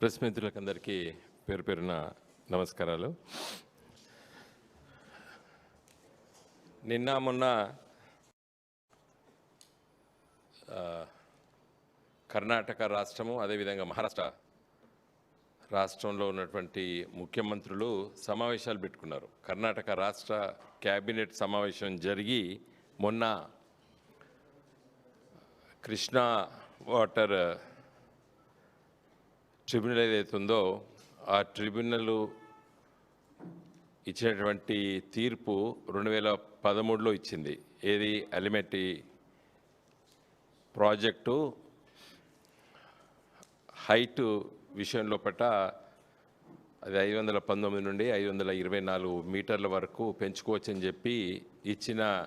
Press మిత్రులకందరికీ పేరు పేరున నమస్కారాలు. నిన్న మొన్న కర్ణాటక రాష్ట్రము అదేవిధంగా మహారాష్ట్ర రాష్ట్రంలో ఉన్నటువంటి ముఖ్యమంత్రులు సమావేశాలు పెట్టుకున్నారు. కర్ణాటక రాష్ట్ర క్యాబినెట్ సమావేశం జరిగి మొన్న కృష్ణా వాటర్ ట్రిబ్యునల్ ఏదైతే ఉందో ఆ ట్రిబ్యునల్ ఇచ్చినటువంటి తీర్పు రెండు వేల పదమూడులో ఇచ్చింది. ఏది? అలిమెట్టి ప్రాజెక్టు. హైట్ విషయంలో పట్ల అది ఐదు వందల పంతొమ్మిది నుండి ఐదు వందల ఇరవై నాలుగు మీటర్ల వరకు పెంచుకోవచ్చని చెప్పి ఇచ్చిన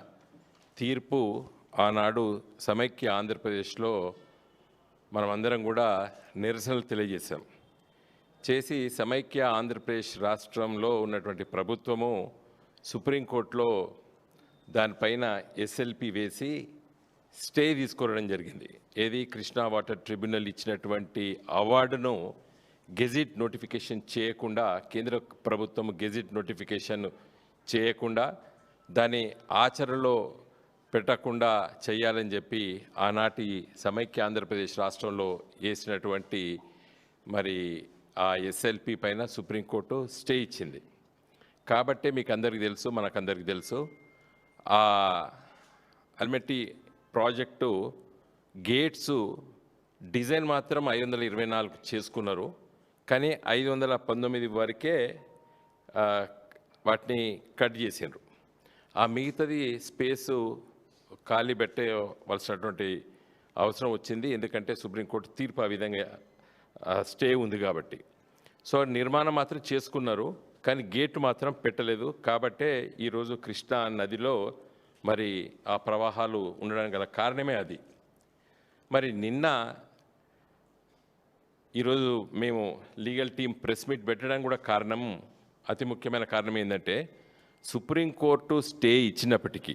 తీర్పు ఆనాడు సమైక్య ఆంధ్రప్రదేశ్లో మనమందరం కూడా నిరసనలు తెలియజేశాం. చేసి సమైక్య ఆంధ్రప్రదేశ్ రాష్ట్రంలో ఉన్నటువంటి ప్రభుత్వము సుప్రీంకోర్టులో దానిపైన ఎస్ఎల్పి వేసి స్టే తీసుకోవడం జరిగింది. ఏది? కృష్ణా వాటర్ ట్రిబ్యునల్ ఇచ్చినటువంటి అవార్డును గెజిట్ నోటిఫికేషన్ చేయకుండా కేంద్ర ప్రభుత్వం గెజిట్ నోటిఫికేషన్ చేయకుండా దాని ఆచరణలో పెట్టకుండా చేయాలని చెప్పి ఆనాటి సమైక్య ఆంధ్రప్రదేశ్ రాష్ట్రంలో వేసినటువంటి మరి ఆ ఎస్ఎల్పి పైన సుప్రీంకోర్టు స్టే ఇచ్చింది. కాబట్టే మీకు అందరికీ తెలుసు మనకందరికీ తెలుసు ఆ అల్మెట్టి ప్రాజెక్టు గేట్స్ డిజైన్ మాత్రం ఐదు వందల ఇరవై నాలుగు చేసుకున్నారు. కానీ ఐదు వందల పంతొమ్మిది వరకే వాటిని కట్ చేసిండ్రు. ఆ మిగతాది స్పేసు ఖాళీ పెట్టవలసినటువంటి అవసరం వచ్చింది. ఎందుకంటే సుప్రీంకోర్టు తీర్పు ఆ విధంగా స్టే ఉంది కాబట్టి. సో నిర్మాణం మాత్రం చేసుకున్నారు కానీ గేట్ మాత్రం పెట్టలేదు. కాబట్టే ఈరోజు కృష్ణా నదిలో మరి ఆ ప్రవాహాలు ఉండడానికి గల కారణమే అది. మరి నిన్న ఈరోజు మేము లీగల్ టీం ప్రెస్ మీట్ పెట్టడానికి కూడా కారణం అతి ముఖ్యమైన కారణం ఏంటంటే సుప్రీంకోర్టు స్టే ఇచ్చినప్పటికీ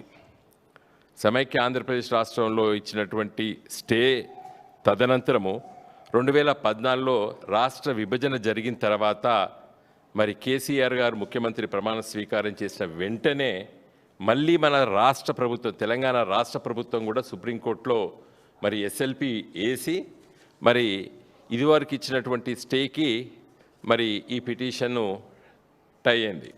సమైక్య ఆంధ్రప్రదేశ్ రాష్ట్రంలో ఇచ్చినటువంటి స్టే తదనంతరము రెండు వేల పద్నాలుగులో రాష్ట్ర విభజన జరిగిన తర్వాత మరి కేసీఆర్ గారు ముఖ్యమంత్రి ప్రమాణ స్వీకారం చేసిన వెంటనే మళ్ళీ మన రాష్ట్ర ప్రభుత్వం తెలంగాణ రాష్ట్ర ప్రభుత్వం కూడా సుప్రీంకోర్టులో మరి ఎస్ఎల్పి వేసి మరి ఇదివరకు ఇచ్చినటువంటి స్టేకి మరి ఈ పిటిషన్ను టై అయింది.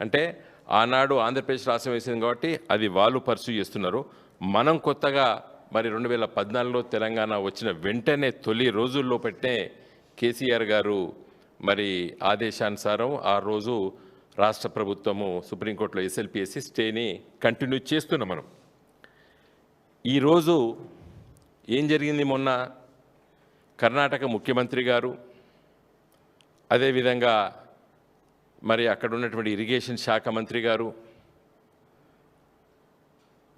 అంటే ఆనాడు ఆంధ్రప్రదేశ్ రాష్ట్రం వేసింది కాబట్టి అది వాళ్ళు పర్సూ చేస్తున్నారు. మనం కొత్తగా మరి రెండు వేల పద్నాలుగులో తెలంగాణ వచ్చిన వెంటనే తొలి రోజుల్లో పెట్టే కేసీఆర్ గారు మరి ఆదేశానుసారం ఆ రోజు రాష్ట్ర ప్రభుత్వము సుప్రీంకోర్టులో ఎస్ఎల్పిఎస్సి స్టేని కంటిన్యూ చేస్తున్నాం మనం. ఈరోజు ఏం జరిగింది మొన్న? కర్ణాటక ముఖ్యమంత్రి గారు అదేవిధంగా మరి అక్కడ ఉన్నటువంటి ఇరిగేషన్ శాఖ మంత్రి గారు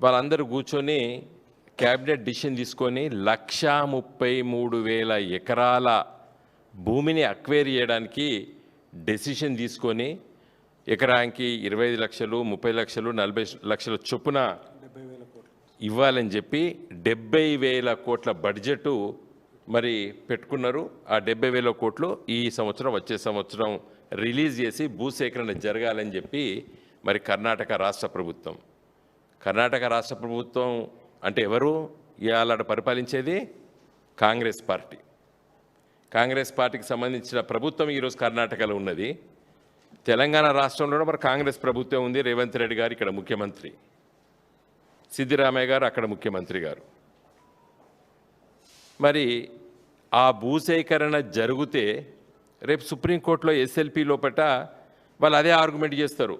వాళ్ళందరూ కూర్చొని క్యాబినెట్ డిసిషన్ తీసుకొని లక్షా ముప్పై మూడు వేల ఎకరాల భూమిని అక్వైర్ చేయడానికి డెసిషన్ తీసుకొని ఎకరానికి ఇరవై ఐదు లక్షలు ముప్పై లక్షలు నలభై లక్షల చొప్పున ఇవ్వాలని చెప్పి డెబ్బై వేల కోట్ల బడ్జెట్ మరి పెట్టుకున్నారు. ఆ డెబ్బై వేల కోట్లు ఈ సంవత్సరం వచ్చే సంవత్సరం రిలీజ్ చేసి భూసేకరణ జరగాలని చెప్పి మరి కర్ణాటక రాష్ట్ర ప్రభుత్వం. కర్ణాటక రాష్ట్ర ప్రభుత్వం అంటే ఎవరు? ఇవాళ పరిపాలించేది కాంగ్రెస్ పార్టీ. కాంగ్రెస్ పార్టీకి సంబంధించిన ప్రభుత్వం ఈరోజు కర్ణాటకలో ఉన్నది. తెలంగాణ రాష్ట్రంలో మరి కాంగ్రెస్ ప్రభుత్వం ఉంది. రేవంత్ రెడ్డి గారు ఇక్కడ ముఖ్యమంత్రి. సిద్దిరామయ్య గారు అక్కడ ముఖ్యమంత్రి గారు. మరి ఆ భూసేకరణ జరిగితే రేపు సుప్రీంకోర్టులో ఎస్ఎల్పి లోపట వాళ్ళు అదే ఆర్గ్యుమెంట్ చేస్తారు.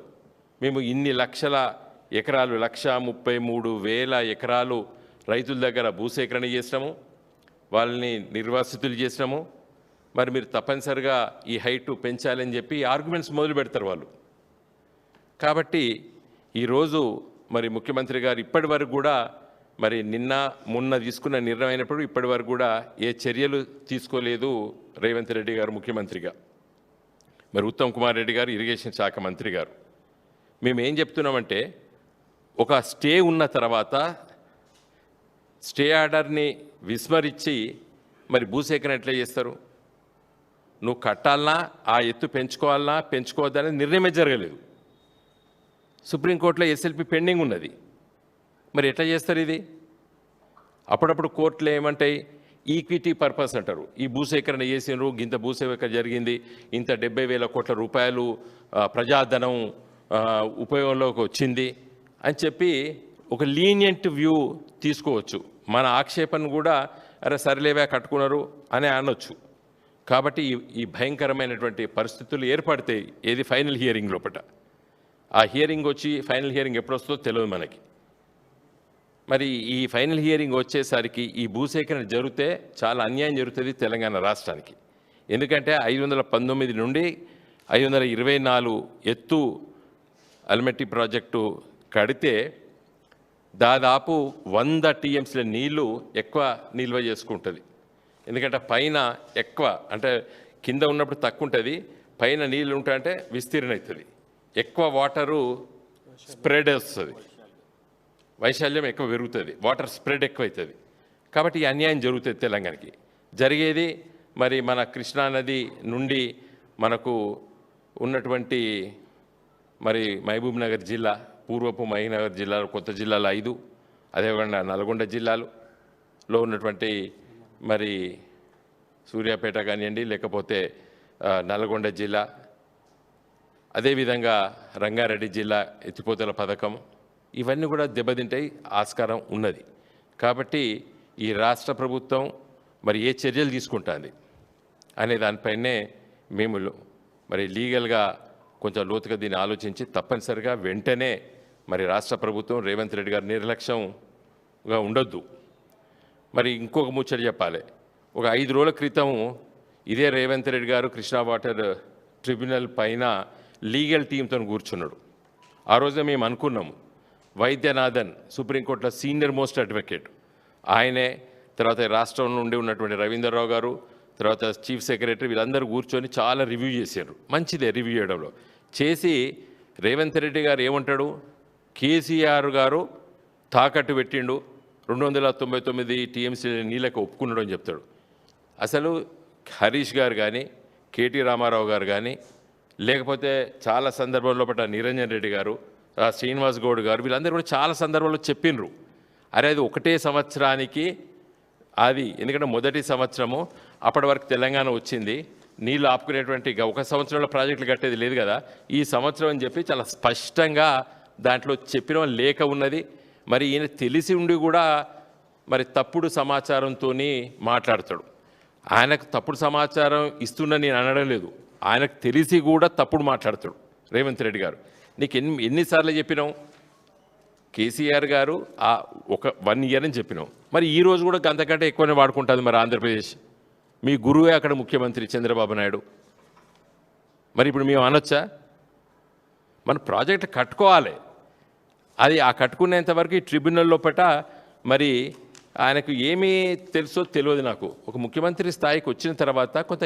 మేము ఇన్ని లక్షల ఎకరాలు లక్ష ముప్పై మూడు వేల ఎకరాలు రైతుల దగ్గర భూసేకరణ చేసినాము. వాళ్ళని నిర్వాసితులు చేసినాము. మరి మీరు తప్పనిసరిగా ఈ హైట్ పెంచాలని చెప్పి ఆర్గ్యుమెంట్స్ మొదలు పెడతారు వాళ్ళు. కాబట్టి ఈరోజు మరి ముఖ్యమంత్రి గారు ఇప్పటి వరకు కూడా మరి నిన్న మొన్న తీసుకున్న నిర్ణయం అయినప్పుడు ఇప్పటి వరకు కూడా ఏ చర్యలు తీసుకోలేదు రేవంత్ రెడ్డి గారు ముఖ్యమంత్రిగా. మరి ఉత్తమ్ కుమార్ రెడ్డి గారు ఇరిగేషన్ శాఖ మంత్రి గారు. మేము ఏం చెప్తున్నామంటే ఒక స్టే ఉన్న తర్వాత స్టే ఆర్డర్ని విస్మరించి మరి భూసేకరణ ఎట్లా చేస్తారు? నువ్వు కట్టాలనా ఆ ఎత్తు పెంచుకోవాలనా పెంచుకోవద్దనే నిర్ణయమే జరగలేదు. సుప్రీంకోర్టులో ఎస్ఎల్పి పెండింగ్ ఉన్నది. మరి ఎట్లా చేస్తారు ఇది? అప్పుడప్పుడు కోర్టులు ఏమంటాయి? ఈక్విటీ పర్పస్ అంటారు. ఈ భూసేకరణ చేసినారు ఇంత భూసేకరణ జరిగింది ఇంత డెబ్బై వేల కోట్ల రూపాయలు ప్రజాధనం ఉపయోగంలోకి వచ్చింది అని చెప్పి ఒక లీనియంట్ వ్యూ తీసుకోవచ్చు. మన ఆక్షేపణ కూడా అరే సరిలేవా కట్టుకున్నారు అని అనొచ్చు. కాబట్టి ఈ ఈ భయంకరమైనటువంటి పరిస్థితులు ఏర్పడతాయి ఏది? ఫైనల్ హియరింగ్ లోపల ఆ హియరింగ్ వచ్చి ఫైనల్ హియరింగ్ ఎప్పుడు వస్తుందో తెలియదు మనకి. మరి ఈ ఫైనల్ హియరింగ్ వచ్చేసరికి ఈ భూసేకరణ జరిగితే చాలా అన్యాయం జరుగుతుంది తెలంగాణ రాష్ట్రానికి. ఎందుకంటే ఐదు వందల పంతొమ్మిది నుండి ఐదు వందల ఇరవై నాలుగు ఎత్తు అల్మెట్టి ప్రాజెక్టు కడితే దాదాపు వంద టీఎంసీల నీళ్ళు ఎక్కువ నిల్వ చేసుకుంటుంది. ఎందుకంటే పైన ఎక్కువ అంటే కింద ఉన్నప్పుడు తక్కువ ఉంటుంది పైన నీళ్ళు ఉంటాయంటే విస్తీర్ణ అవుతుంది. ఎక్కువ వాటరు స్ప్రెడ్ వస్తుంది. వైశాల్యం ఎక్కువ పెరుగుతుంది వాటర్ స్ప్రెడ్ ఎక్కువ అవుతుంది కాబట్టి ఈ అన్యాయం జరుగుతుంది తెలంగాణకి. జరిగేది మరి మన కృష్ణానది నుండి మనకు ఉన్నటువంటి మరి మహబూబ్ నగర్ జిల్లా పూర్వపు మహీనగర్ జిల్లాలో కొత్త జిల్లాలు ఐదు అదేవిధంగా నల్గొండ జిల్లాలో ఉన్నటువంటి మరి సూర్యాపేట కానివ్వండి లేకపోతే నల్గొండ జిల్లా అదేవిధంగా రంగారెడ్డి జిల్లా ఎత్తిపోతల పథకం ఇవన్నీ కూడా దెబ్బతింటాయి ఆస్కారం ఉన్నది. కాబట్టి ఈ రాష్ట్ర ప్రభుత్వం మరి ఏ చర్యలు తీసుకుంటుంది అనే దానిపైనే మేము మరి లీగల్గా కొంచెం లోతుగా దీన్ని ఆలోచించి తప్పనిసరిగా వెంటనే మరి రాష్ట్ర ప్రభుత్వం రేవంత్ రెడ్డి గారు నిర్లక్ష్యంగా ఉండొద్దు. మరి ఇంకొక ముచ్చట చెప్పాలి. ఒక ఐదు రోజుల క్రితం ఇదే రేవంత్ రెడ్డి గారు కృష్ణా వాటర్ ట్రిబ్యునల్ పైన లీగల్ టీంతో కూర్చున్నాడు. ఆ రోజే మేము అనుకున్నాము. వైద్యనాథన్ సుప్రీంకోర్టులో సీనియర్ మోస్ట్ అడ్వకేట్. ఆయనే తర్వాత రాష్ట్రం నుండి ఉన్నటువంటి రవీంద్రరావు గారు తర్వాత చీఫ్ సెక్రటరీ వీళ్ళందరూ కూర్చొని చాలా రివ్యూ చేశారు. మంచిదే రివ్యూ చేయడంలో. చేసి రేవంత్ రెడ్డి గారు ఏమంటాడు? కేసీఆర్ గారు తాకట్టు పెట్టిండు. రెండు వందల తొంభై తొమ్మిది టీఎంసీ నీళ్ళకి ఒప్పుకున్నాడు అని చెప్తాడు. అసలు హరీష్ గారు కానీ కేటీ రామారావు గారు కానీ లేకపోతే చాలా సందర్భంలో పట్ల నిరంజన్ రెడ్డి గారు శ్రీనివాస్ గౌడ్ గారు వీళ్ళందరూ కూడా చాలా సందర్భాల్లో చెప్పిండ్రు అరే అది ఒకటే సంవత్సరానికి అది ఎందుకంటే మొదటి సంవత్సరము అప్పటి వరకు తెలంగాణ వచ్చింది. నీళ్ళు ఆపుకునేటువంటి ఒక సంవత్సరంలో ప్రాజెక్టులు కట్టేది లేదు కదా. ఈ సంవత్సరం అని చెప్పి చాలా స్పష్టంగా దాంట్లో చెప్పిన లేఖ ఉన్నది. మరి ఈయన తెలిసి ఉండి కూడా మరి తప్పుడు సమాచారంతో మాట్లాడతాడు. ఆయనకు తప్పుడు సమాచారం ఇస్తున్నా నేను అనడం లేదు. ఆయనకు తెలిసి కూడా తప్పుడు మాట్లాడతాడు రేవంత్ రెడ్డి గారు. నీకు ఎన్ని ఎన్నిసార్లు చెప్పినావు? కేసీఆర్ గారు ఆ ఒక వన్ ఇయర్ అని చెప్పినాం మరి ఈ రోజు కూడా అంతకంటే ఎక్కువనే వాడుకుంటుంది మరి ఆంధ్రప్రదేశ్. మీ గురువే అక్కడ ముఖ్యమంత్రి చంద్రబాబు నాయుడు. మరి ఇప్పుడు మేము అనొచ్చా? మన ప్రాజెక్ట్ కట్టుకోవాలి. అది ఆ కట్టుకునేంత వరకు ఈ ట్రిబ్యునల్ లోపట మరి ఆయనకు ఏమీ తెలుసో తెలియదు నాకు. ఒక ముఖ్యమంత్రి స్థాయికి వచ్చిన తర్వాత కొంత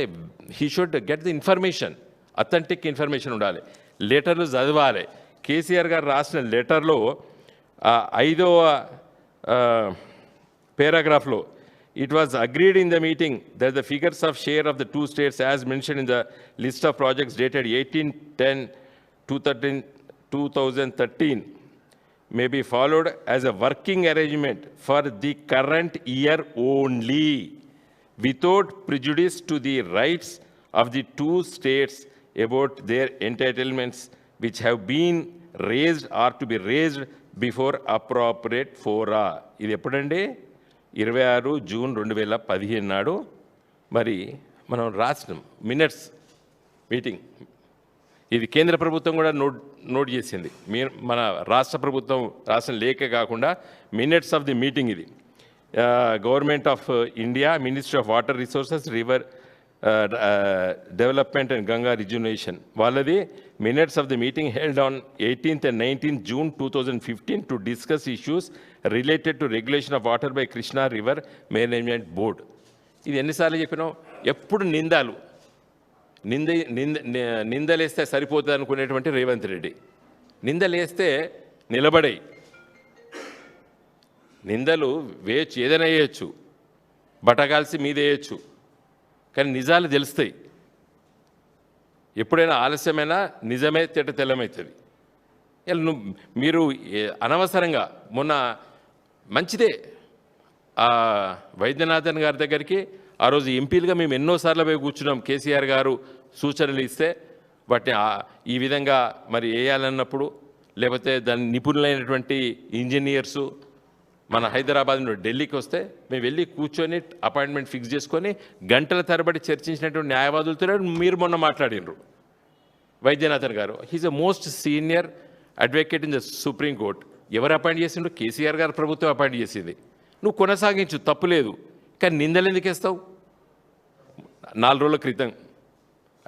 he should get the information. Authentic information ఉండాలి. లెటర్లు చదవాలి. కేసీఆర్ గారు రాసిన లెటర్లో ఐదవ పారాగ్రాఫ్లో it was agreed in the meeting that the figures of share of the two states as mention in the list of projects dated eighteen ten two thirteen two thousand thirteen may be followed as a working arrangement for the current year only without prejudice to the rights of the two states about their entitlements which have been raised or to be raised before appropriate fora ఇది ఎప్పుడండి? ఇరవై ఆరు June రెండు వేల పదిహేను నాడు. మరి మనం రాసినాం మినిట్స్ మీటింగ్. ఇది కేంద్ర ప్రభుత్వం కూడా నోట్ నోట్ చేసింది. మీ మన రాష్ట్ర ప్రభుత్వం రాసిన లేఖ కాకుండా మినిట్స్ ఆఫ్ ది మీటింగ్ ఇది. Government of India ministry of water resources river development and Ganga rejuvenation వాళ్ళది minutes of the meeting held on eighteenth and nineteenth June two thousand fifteen to discuss issues related to regulation of water by Krishna river management board ఇది ఎన్నిసార్లు చెప్పినాం ఎప్పుడు నిందాలు? నింద నింద నిందలేస్తే సరిపోతుంది అనుకునేటువంటి రేవంత్ రెడ్డి. నిందలేస్తే నిలబడే నిందలు వేయచ్చు ఏదైనా వేయచ్చు. బటగాల్సి మీద వేయచ్చు కానీ నిజాలు తెలుస్తాయి. ఎప్పుడైనా ఆలస్యమైనా నిజమే తేట తెల్లమవుతుంది ఇలా నువ్వు మీరు అనవసరంగా మొన్న మంచిదే ఆ వైద్యనాథన్ గారి దగ్గరికి ఆ రోజు ఎంపీలుగా మేము ఎన్నోసార్లు పోయి కూర్చున్నాం. కేసీఆర్ గారు సూచనలు ఇస్తే వాటిని ఈ విధంగా మరి వేయాలన్నప్పుడు లేకపోతే దాని నిపుణులైనటువంటి ఇంజనీర్సు మన హైదరాబాద్ నుండి ఢిల్లీకి వస్తే మేము వెళ్ళి కూర్చొని అపాయింట్మెంట్ ఫిక్స్ చేసుకొని గంటల తరబడి చర్చించినటువంటి న్యాయవాదులతో మీరు మొన్న మాట్లాడినరు Vaidyanathan garu he's a most senior advocate in the Supreme Court ఎవరు అపాయింట్ చేసిండ్రు? కేసీఆర్ గారు ప్రభుత్వం అపాయింట్ చేసింది. నువ్వు కొనసాగించు తప్పు లేదు. కానీ నిందలు ఎందుకు వేస్తావు? నాలుగు రోజుల క్రితం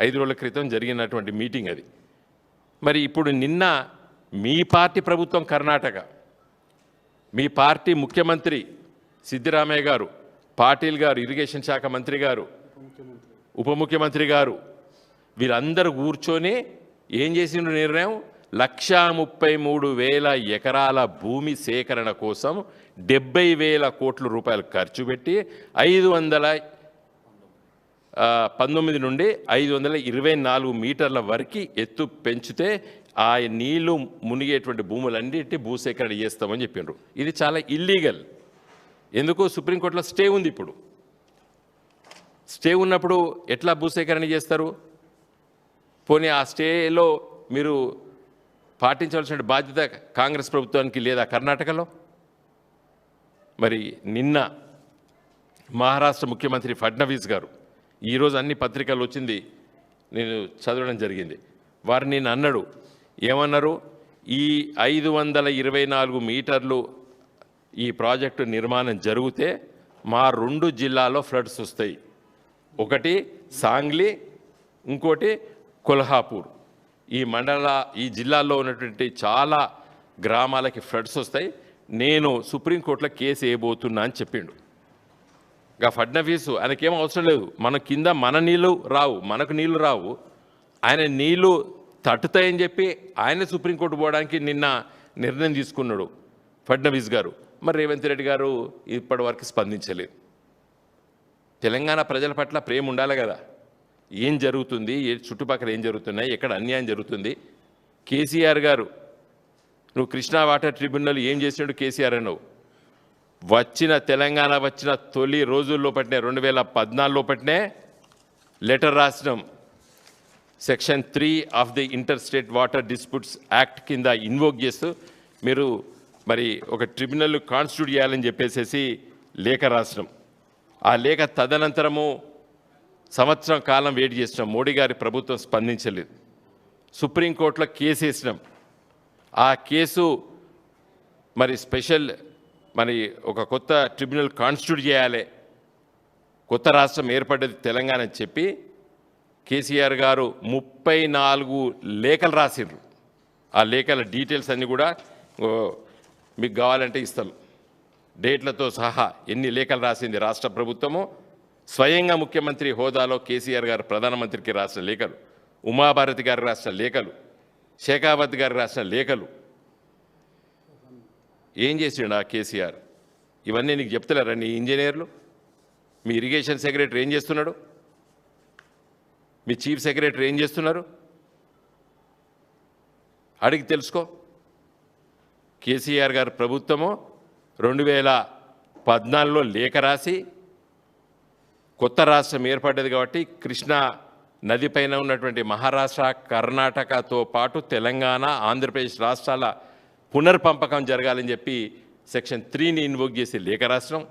ఐదు రోజుల క్రితం జరిగినటువంటి మీటింగ్ అది. మరి ఇప్పుడు నిన్న మీ పార్టీ ప్రభుత్వం కర్ణాటక మీ పార్టీ ముఖ్యమంత్రి సిద్దిరామయ్య గారు పాటిల్ గారు ఇరిగేషన్ శాఖ మంత్రి గారు ఉప ముఖ్యమంత్రి గారు వీరందరూ కూర్చొని ఏం చేసిన నిర్ణయం? లక్షా ముప్పై మూడు వేల ఎకరాల భూమి సేకరణ కోసం డెబ్బై వేల కోట్ల రూపాయలు ఖర్చు పెట్టి ఐదు వందల పంతొమ్మిది నుండి ఐదు వందల ఇరవై నాలుగు మీటర్ల వరకు ఎత్తు పెంచితే ఆ నీళ్ళు మునిగేటువంటి భూములన్నిటి భూసేకరణ చేస్తామని చెప్పిండ్రు ఇది చాలా ఇల్లీగల్ ఎందుకు? సుప్రీంకోర్టులో స్టే ఉంది ఇప్పుడు. స్టే ఉన్నప్పుడు ఎట్లా భూసేకరణ చేస్తారు? పోనీ ఆ స్టేలో మీరు పాటించవలసిన బాధ్యత కాంగ్రెస్ ప్రభుత్వానికి లేదా కర్ణాటకలో? మరి నిన్న మహారాష్ట్ర ముఖ్యమంత్రి ఫడ్నవీస్ గారు ఈరోజు అన్ని పత్రికలు వచ్చింది నేను చదవడం జరిగింది. వారు నేను అన్నాడు ఏమన్నారు? ఈ ఐదు వందల ఇరవై నాలుగు మీటర్లు ఈ ప్రాజెక్టు నిర్మాణం జరిగితే మా రెండు జిల్లాలో ఫ్లడ్స్ వస్తాయి. ఒకటి సాంగ్లీ ఇంకోటి కొల్హాపూర్. ఈ మండల ఈ జిల్లాల్లో ఉన్నటువంటి చాలా గ్రామాలకి ఫ్లడ్స్ వస్తాయి. నేను సుప్రీంకోర్టులో కేసు వేయబోతున్నా అని చెప్పిండు. ఇక ఫడ్నవీసు ఆయనకేం అవసరం లేదు. మన కింద మన నీళ్ళు రావు మనకు నీళ్ళు రావు. ఆయన నీళ్ళు తట్టుతాయని చెప్పి ఆయన సుప్రీంకోర్టు పోవడానికి నిన్న నిర్ణయం తీసుకున్నాడు ఫడ్నవీస్ గారు. మరి రేవంత్ రెడ్డి గారు ఇప్పటి వరకు స్పందించలేదు. తెలంగాణ ప్రజల పట్ల ప్రేమ ఉండాలి కదా. ఏం జరుగుతుంది? ఏ చుట్టుపక్కల ఏం జరుగుతున్నాయి? ఎక్కడ అన్యాయం జరుగుతుంది? కేసీఆర్ గారు నువ్వు కృష్ణా వాటర్ ట్రిబ్యునల్ ఏం చేసినాడు కేసీఆర్ అన్నావు? వచ్చిన తెలంగాణ వచ్చిన తొలి రోజుల్లో పట్టినే రెండు వేల పద్నాలుగులో పట్టినే letter రాసినాం. Section three of the inter state water disputes act కింద ఇన్వోక్ చేస్తూ మీరు మరి ఒక ట్రిబ్యునల్ కాన్స్టిట్యూట్ చేయాలని చెప్పేసేసి లేఖ రాసినాం. ఆ లేఖ తదనంతరము సంవత్సరం కాలం వెయిట్ చేసినాం. మోడీ గారి ప్రభుత్వం స్పందించలేదు. సుప్రీంకోర్టులో కేసు వేసినాం. ఆ కేసు మరి స్పెషల్ మరి ఒక కొత్త ట్రిబ్యునల్ కాన్స్టిట్యూట్ చేయాలి. కొత్త రాష్ట్రం ఏర్పడ్డది తెలంగాణ అని చెప్పి కేసీఆర్ గారు ముప్పై నాలుగు లేఖలు రాసిండ్రు. ఆ లేఖల డీటెయిల్స్ అన్నీ కూడా మీకు కావాలంటే ఇస్తాం. డేట్లతో సహా ఎన్ని లేఖలు రాసింది రాష్ట్ర ప్రభుత్వము స్వయంగా ముఖ్యమంత్రి హోదాలో కేసీఆర్ గారు ప్రధానమంత్రికి రాసిన లేఖలు ఉమాభారతి గారు రాసిన లేఖలు శేఖావత్ గారు రాసిన లేఖలు. ఏం చేసిండు ఆ కేసీఆర్? ఇవన్నీ నీకు చెప్తలేరా నీ ఇంజనీర్లు? మీ ఇరిగేషన్ సెక్రటరీ ఏం చేస్తున్నాడు? మీ చీఫ్ సెక్రటరీ ఏం చేస్తున్నారు? అడిగి తెలుసుకో. కేసీఆర్ గారు ప్రభుత్వము రెండు వేల పద్నాలుగులో లేఖ రాసి కొత్త రాష్ట్రం ఏర్పడ్డది కాబట్టి కృష్ణా నది పైన ఉన్నటువంటి మహారాష్ట్ర కర్ణాటకతో పాటు తెలంగాణ ఆంధ్రప్రదేశ్ రాష్ట్రాల పునర్పంపకం జరగాలని చెప్పి సెక్షన్ త్రీని ఇన్వోక్ చేసి లేఖ రాసినాం.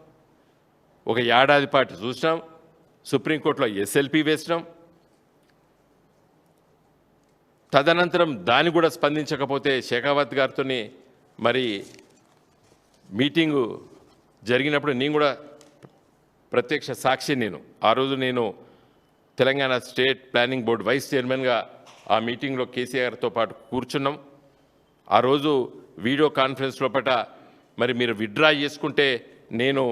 ఒక ఏడాది పాటు చూసినాం. సుప్రీంకోర్టులో ఎస్ఎల్పి వేసినాం. తదనంతరం దాన్ని కూడా స్పందించకపోతే శేఖావత్ గారితో మరి మీటింగు జరిగినప్పుడు నేను కూడా ప్రత్యక్ష సాక్షి నేను. ఆ రోజు నేను Telangana state planning board vice చైర్మన్గా ఆ మీటింగ్లో కేసీఆర్తో పాటు కూర్చున్నాం. ఆ రోజు వీడియో కాన్ఫరెన్స్ లోపట మరి మీరు విత్డ్రా చేసుకుంటే నేను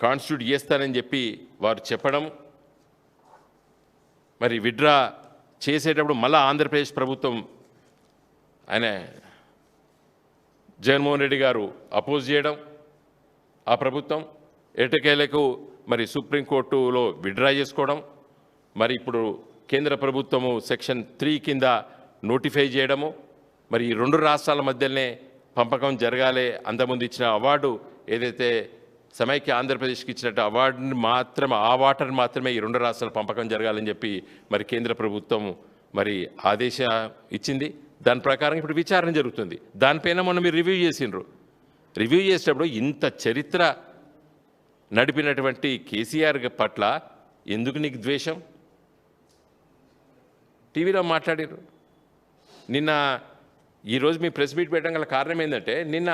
కాన్స్టిట్యూట్ చేస్తానని చెప్పి వారు చెప్పడం. మరి విత్డ్రా చేసేటప్పుడు మళ్ళా ఆంధ్రప్రదేశ్ ప్రభుత్వం ఆయన జగన్మోహన్ రెడ్డి గారు అపోజ్ చేయడం ఆ ప్రభుత్వం ఎటకేలకు మరి సుప్రీంకోర్టులో విడ్రా చేసుకోవడం మరి ఇప్పుడు కేంద్ర ప్రభుత్వము సెక్షన్ త్రీ కింద నోటిఫై చేయడము మరి ఈ రెండు రాష్ట్రాల మధ్యలోనే పంపకం జరగాలి అంతకుముందు ఇచ్చిన అవార్డు ఏదైతే సమైక్య ఆంధ్రప్రదేశ్కి ఇచ్చినట్టు అవార్డుని మాత్రం ఆ వాటర్ మాత్రమే ఈ రెండు రాష్ట్రాల పంపకం జరగాలని చెప్పి మరి కేంద్ర ప్రభుత్వం మరి ఆదేశ ఇచ్చింది. దాని ప్రకారం ఇప్పుడు విచారణ జరుగుతుంది. దానిపైన మొన్న మీరు రివ్యూ చేసిండ్రు. రివ్యూ చేసేటప్పుడు ఇంత చరిత్ర నడిపినటువంటి కేసీఆర్ పట్ల ఎందుకు నీకు ద్వేషం? టీవీలో మాట్లాడారు నిన్న ఈరోజు మీ ప్రెస్ మీట్ పెట్టడం గల కారణం ఏంటంటే నిన్న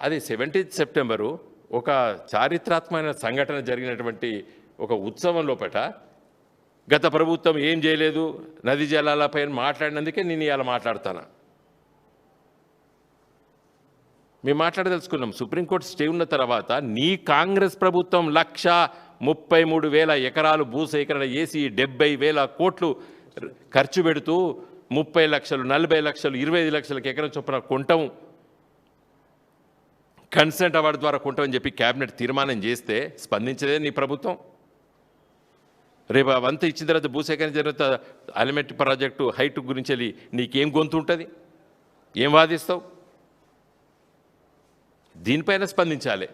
అది సెవెంటీన్త్ సెప్టెంబరు ఒక చారిత్రాత్మకమైన సంఘటన జరిగినటువంటి ఒక ఉత్సవం లోపట గత ప్రభుత్వం ఏం చేయలేదు నది జలాలపై మాట్లాడినందుకే నేను ఇలా మాట్లాడతాను మేము మాట్లాడదలుచుకున్నాం సుప్రీంకోర్టు స్టే ఉన్న తర్వాత నీ కాంగ్రెస్ ప్రభుత్వం లక్ష ముప్పై మూడు వేల ఎకరాలు భూసేకరణ చేసి డెబ్బై వేల కోట్లు ఖర్చు పెడుతూ ముప్పై లక్షలు నలభై లక్షలు ఇరవై ఐదు లక్షలకు ఎకరం చొప్పున కొంటాం. కన్సెంట్ అవార్డు ద్వారా కొంటామని చెప్పి క్యాబినెట్ తీర్మానం చేస్తే స్పందించదే నీ ప్రభుత్వం? రేపు అవంతా ఇచ్చిన తర్వాత భూసేకరణ తర్వాత అలిమెంట్ ప్రాజెక్టు హైట్ గురించి వెళ్ళి నీకేం గొంతు ఉంటుంది? ఏం వాదిస్తావు? దీనిపైన స్పందించాలి.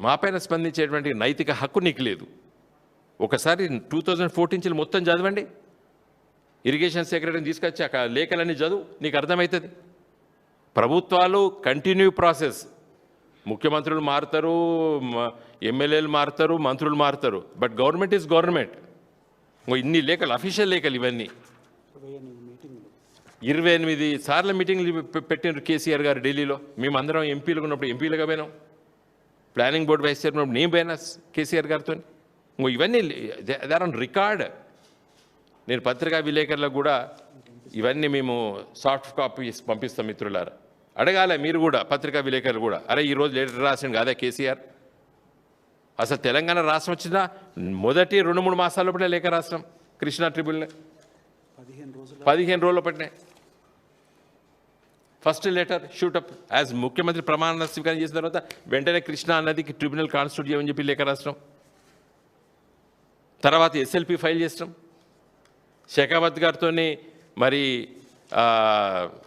మాపైన స్పందించేటువంటి నైతిక హక్కు నీకు లేదు. ఒకసారి టూ థౌజండ్ ఫోర్టీన్ మొత్తం చదవండి. ఇరిగేషన్ సెక్రటరీని తీసుకొచ్చి అక్కడ లేఖలన్నీ చదువు నీకు అర్థమవుతుంది. ప్రభుత్వాలు కంటిన్యూ ప్రాసెస్ ముఖ్యమంత్రులు మారుతారు ఎమ్మెల్యేలు మారుతారు మంత్రులు మారుతారు. బట్ గవర్నమెంట్ ఈజ్ గవర్నమెంట్ ఇన్ని లేఖలు అఫీషియల్ లేఖలు ఇవన్నీ. ఇరవై ఎనిమిది సార్ల మీటింగ్లు పెట్టినారు కేసీఆర్ గారు ఢిల్లీలో. మేమందరం ఎంపీలు ఉన్నప్పుడు ఎంపీలుగా పోయినాం. ప్లానింగ్ బోర్డు వైస్ చైర్మన్ నేను పోయినా కేసీఆర్ గారితో. ఇంకో ఇవన్నీ దార్ ఆన్ రికార్డ్. నేను పత్రికా విలేకరులకు కూడా ఇవన్నీ మేము సాఫ్ట్ కాపీస్ పంపిస్తాం మిత్రులారా. అడగాలి మీరు కూడా పత్రికా విలేకరులు కూడా. అరే ఈరోజు లెటర్ రాసిండు కాదా కేసీఆర్? అసలు తెలంగాణ రాష్ట్రం వచ్చిందా మొదటి రెండు మూడు మాసాల లోపలే లేఖ రాష్ట్రం కృష్ణా ట్రిబ్యునల్ పదిహేను రోజులు పదిహేను రోజులు పట్టినాయి ఫస్ట్ లెటర్ షూటప్ యాజ్ ముఖ్యమంత్రి ప్రమాణ స్వీకారం చేసిన తర్వాత వెంటనే కృష్ణా నదికి ట్రిబ్యునల్ కాన్స్టిట్యూట్ చేయమని చెప్పి లేఖ రాష్ట్రం తర్వాత ఎస్ఎల్పి ఫైల్ చేస్తాం షెకావత్ గారితో మరి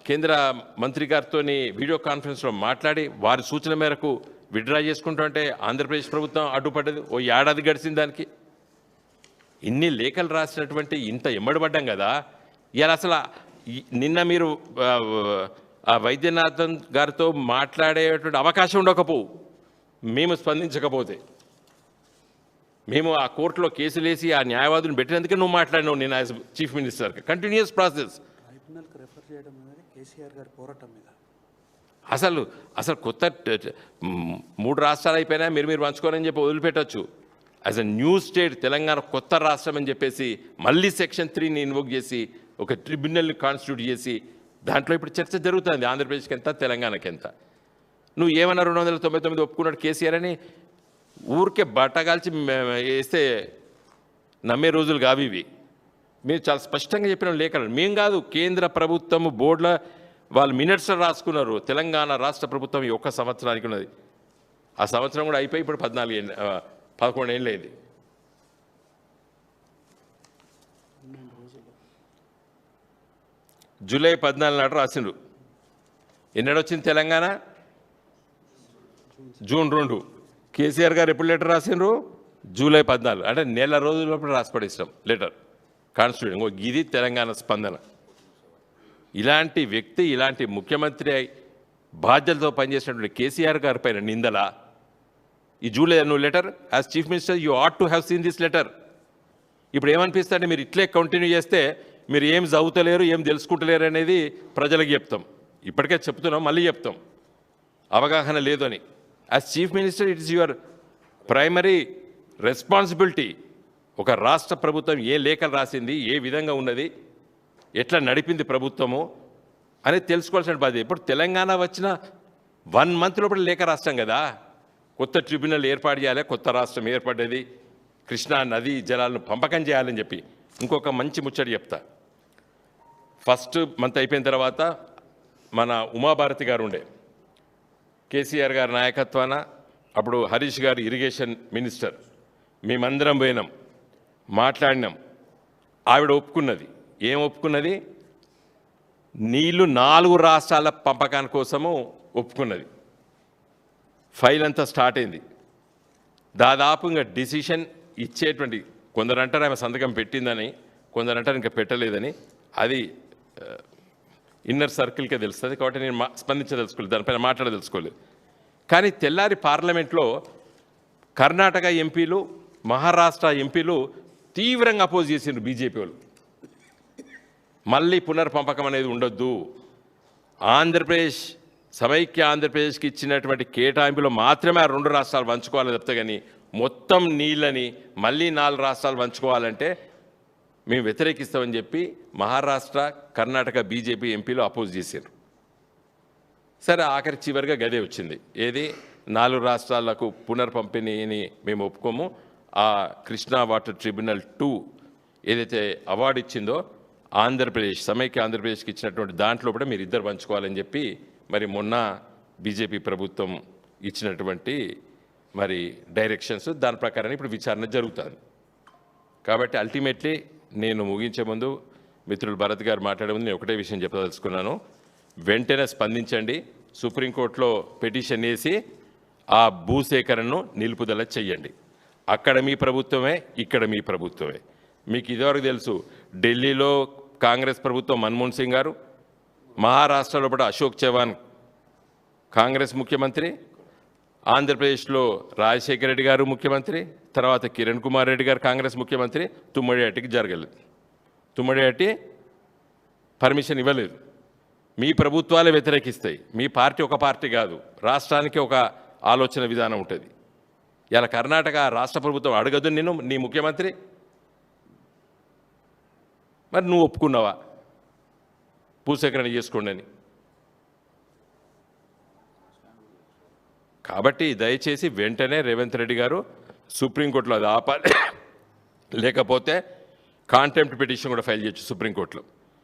కేంద్ర మంత్రి గారితో వీడియో కాన్ఫరెన్స్లో మాట్లాడి వారి సూచన మేరకు విడ్డ్రా చేసుకుంటుంటే ఆంధ్రప్రదేశ్ ప్రభుత్వం అడ్డుపడ్డది. ఓ ఏడాది గడిచింది దానికి. ఇన్ని లేఖలు రాసినటువంటి ఇంత ఎమ్మడిపడ్డాం కదా. ఇలా అసలు నిన్న మీరు ఆ, వైద్యనాథన్ గారితో మాట్లాడేటువంటి అవకాశం ఉండకపోవు మేము స్పందించకపోతే. మేము ఆ కోర్టులో కేసులు వేసి ఆ న్యాయవాదులను పెట్టినందుకే నువ్వు మాట్లాడినావు నేను as chief minister continuous process. ట్రైబ్యునల్కి refer చేయడం అనేది కేసీఆర్ గారి పోరాటం మీద. అసలు అసలు కొత్త మూడు రాష్ట్రాలు అయిపోయినా మీరు మీరు పంచుకోరని చెప్పి వదిలిపెట్టచ్చు. As a new state Telangana కొత్త రాష్ట్రం అని చెప్పేసి మళ్ళీ సెక్షన్ త్రీని ఇన్వోక్ చేసి ఒక ట్రిబ్యునల్ని కాన్స్టిట్యూట్ చేసి దాంట్లో ఇప్పుడు చర్చ జరుగుతుంది ఆంధ్రప్రదేశ్కి ఎంత తెలంగాణకి ఎంత. నువ్వు ఏమన్నా రెండు వందల తొంభై తొమ్మిది ఒప్పుకున్నాడు కేసీఆర్ అని ఊరికే బట్టగాల్చి వేస్తే నమ్మే రోజులు కావి ఇవి. మీరు చాలా స్పష్టంగా చెప్పిన లేఖలు మేం కాదు కేంద్ర ప్రభుత్వం బోర్డుల వాళ్ళు మినిట్స్లో రాసుకున్నారు. తెలంగాణ రాష్ట్ర ప్రభుత్వం ఈ ఒక్క సంవత్సరానికి ఉన్నది. ఆ సంవత్సరం కూడా అయిపోయి ఇప్పుడు పద్నాలుగు ఏళ్ళు పదకొండు ఏళ్ళు అయింది. జూలై పద్నాలుగు నాడు రాసిండ్రు. ఎన్నడొచ్చింది తెలంగాణ? జూన్ రెండు. కేసీఆర్ గారు ఎప్పుడు లెటర్ రాసిండ్రు? జూలై పద్నాలుగు. అంటే నెల రోజుల లోపల రాసి పడేస్తాం లెటర్. కాన్స్టిట్యూషన్ ఇది తెలంగాణ స్పందన. ఇలాంటి వ్యక్తి ఇలాంటి ముఖ్యమంత్రి అయి బాధ్యతతో పనిచేసినటువంటి కేసీఆర్ గారి పైన నిందల. ఈ జూలై నువ్వు letter as chief minister you ought to have seen this letter. ఇప్పుడు ఏమనిపిస్తుంది? మీరు ఇట్లే కంటిన్యూ చేస్తే మీరు ఏం చదువుతలేరు ఏం తెలుసుకుంటలేరు అనేది ప్రజలకు చెప్తాం. ఇప్పటికే చెప్తున్నాం మళ్ళీ చెప్తాం. అవగాహన లేదు అని. As chief minister it is your primary responsibility ఒక రాష్ట్ర ప్రభుత్వం ఏ లేఖలు రాసింది ఏ విధంగా ఉన్నది ఎట్లా నడిపింది ప్రభుత్వము అనేది తెలుసుకోవాల్సిన బాధ్యత. ఇప్పుడు తెలంగాణ వచ్చిన వన్ మంత్ లోపల లేఖ రాష్ట్రం కదా. కొత్త ట్రిబ్యునల్ ఏర్పాటు చేయాలి కొత్త రాష్ట్రం ఏర్పడ్డది. కృష్ణా నది జలాలను పంపకం చేయాలని చెప్పి ఇంకొక మంచి ముచ్చట చెప్తా. ఫస్ట్ మంత్ అయిపోయిన తర్వాత మన ఉమాభారతి గారు ఉండే. కేసీఆర్ గారి నాయకత్వాన అప్పుడు హరీష్ గారు ఇరిగేషన్ మినిస్టర్. మేమందరం పోయినాం. మాట్లాడినాం. ఆవిడ ఒప్పుకున్నది. ఏం ఒప్పుకున్నది? నీళ్ళు నాలుగు రాష్ట్రాల పంపకాని కోసము ఒప్పుకున్నది. ఫైల్ అంతా స్టార్ట్ అయింది. దాదాపు ఇంకా డిసిషన్ ఇచ్చేటువంటి కొందరు అంటారు ఆమె సంతకం పెట్టిందని. కొందరు అంటారు ఇంకా పెట్టలేదని. అది ఇన్నర్ సర్కిల్కే తెలుస్తుంది కాబట్టి నేను మా స్పందించదలుచుకోలేదు. దానిపైన మాట్లాడదలుచుకోలేదు. కానీ తెల్లారి పార్లమెంట్లో కర్ణాటక ఎంపీలు మహారాష్ట్ర ఎంపీలు తీవ్రంగా అపోజ్ చేసిండ్రు బీజేపీ వాళ్ళు. మళ్ళీ పునర్పంపకం అనేది ఉండొద్దు. ఆంధ్రప్రదేశ్ సమైక్య ఆంధ్రప్రదేశ్కి ఇచ్చినటువంటి కేటాయింపులో మాత్రమే ఆ రెండు రాష్ట్రాలు పంచుకోవాలని చెప్తే కానీ మొత్తం నీళ్ళని మళ్ళీ నాలుగు రాష్ట్రాలు పంచుకోవాలంటే మేము వ్యతిరేకిస్తామని చెప్పి మహారాష్ట్ర కర్ణాటక బీజేపీ ఎంపీలు అపోజ్ చేశారు. సరే ఆఖరి చివరిగా గదే వచ్చింది. ఏది? నాలుగు రాష్ట్రాలకు పునర్పంపిణీని మేము ఒప్పుకోము. ఆ కృష్ణా వాటర్ ట్రిబ్యునల్ టూ ఏదైతే అవార్డు ఇచ్చిందో ఆంధ్రప్రదేశ్ సమైక్య ఆంధ్రప్రదేశ్కి ఇచ్చినటువంటి దాంట్లో కూడా మీరు ఇద్దరు పంచుకోవాలని చెప్పి మరి మొన్న బీజేపీ ప్రభుత్వం ఇచ్చినటువంటి మరి డైరెక్షన్స్ దాని ప్రకారం ఇప్పుడు విచారణ జరుగుతుంది కాబట్టి అల్టిమేట్లీ నేను ముగించే ముందు మిత్రులు భరత్ గారు మాట్లాడే ముందు నేను ఒకటే విషయం చెప్పదలుచుకున్నాను. వెంటనే స్పందించండి. సుప్రీంకోర్టులో పిటిషన్ వేసి ఆ భూసేకరణను నిలుపుదల చెయ్యండి. అక్కడ మీ ప్రభుత్వమే ఇక్కడ మీ ప్రభుత్వమే. మీకు ఇదివరకు తెలుసు ఢిల్లీలో కాంగ్రెస్ ప్రభుత్వం మన్మోహన్ సింగ్ గారు మహారాష్ట్రలో కూడా అశోక్ చవాన్ కాంగ్రెస్ ముఖ్యమంత్రి ఆంధ్రప్రదేశ్లో రాజశేఖర రెడ్డి గారు ముఖ్యమంత్రి తర్వాత కిరణ్ కుమార్ రెడ్డి గారు కాంగ్రెస్ ముఖ్యమంత్రి తుమ్మడి జరగలేదు. తుమ్మడి పర్మిషన్ ఇవ్వలేదు. మీ ప్రభుత్వాలే వ్యతిరేకిస్తాయి. మీ పార్టీ ఒక పార్టీ కాదు. రాష్ట్రానికి ఒక ఆలోచన విధానం ఉంటుంది. ఇలా కర్ణాటక రాష్ట్ర ప్రభుత్వం అడగదు నేను నీ ముఖ్యమంత్రి. మరి నువ్వు ఒప్పుకున్నావా? భూసేకరణ చేసుకోండి అని. కాబట్టి దయచేసి వెంటనే రేవంత్ రెడ్డి గారు సుప్రీంకోర్టులో అది ఆపాలి. లేకపోతే కాంటెంప్ట్ పిటిషన్ కూడా ఫైల్ చేయొచ్చు సుప్రీంకోర్టులో.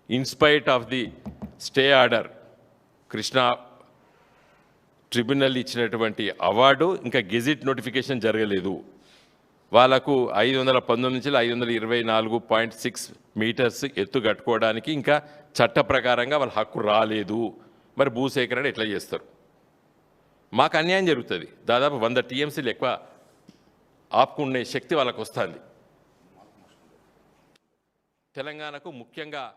In spite of the stay order Krishna tribunal ఇచ్చినటువంటి అవార్డు ఇంకా గెజిట్ నోటిఫికేషన్ జరగలేదు. వాళ్ళకు ఐదు వందల పంతొమ్మిది నుంచి ఐదు వందల ఇరవై నాలుగు పాయింట్ సిక్స్ మీటర్స్ ఎత్తు కట్టుకోవడానికి ఇంకా చట్ట ప్రకారంగా వాళ్ళ హక్కు రాలేదు. మరి భూసేకరణ ఎట్లా చేస్తారు? మాకు అన్యాయం జరుగుతుంది. దాదాపు వంద టీఎంసీలు ఎక్కువ ఆపుకునే శక్తి వాళ్ళకు వస్తుంది. తెలంగాణకు ముఖ్యంగా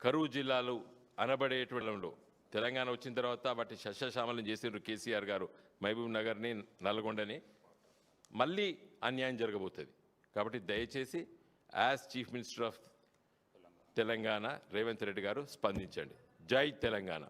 కరువు జిల్లాలు అనబడేటువంటి తెలంగాణ వచ్చిన తర్వాత వాటి శస్యశామలం చేసిండ్రు కేసీఆర్ గారు మహబూబ్ నగర్ని నల్గొండని. మళ్ళీ అన్యాయం జరగబోతుంది. కాబట్టి దయచేసి as chief minister of Telangana Revanth Reddy garu స్పందించండి. జై తెలంగాణ.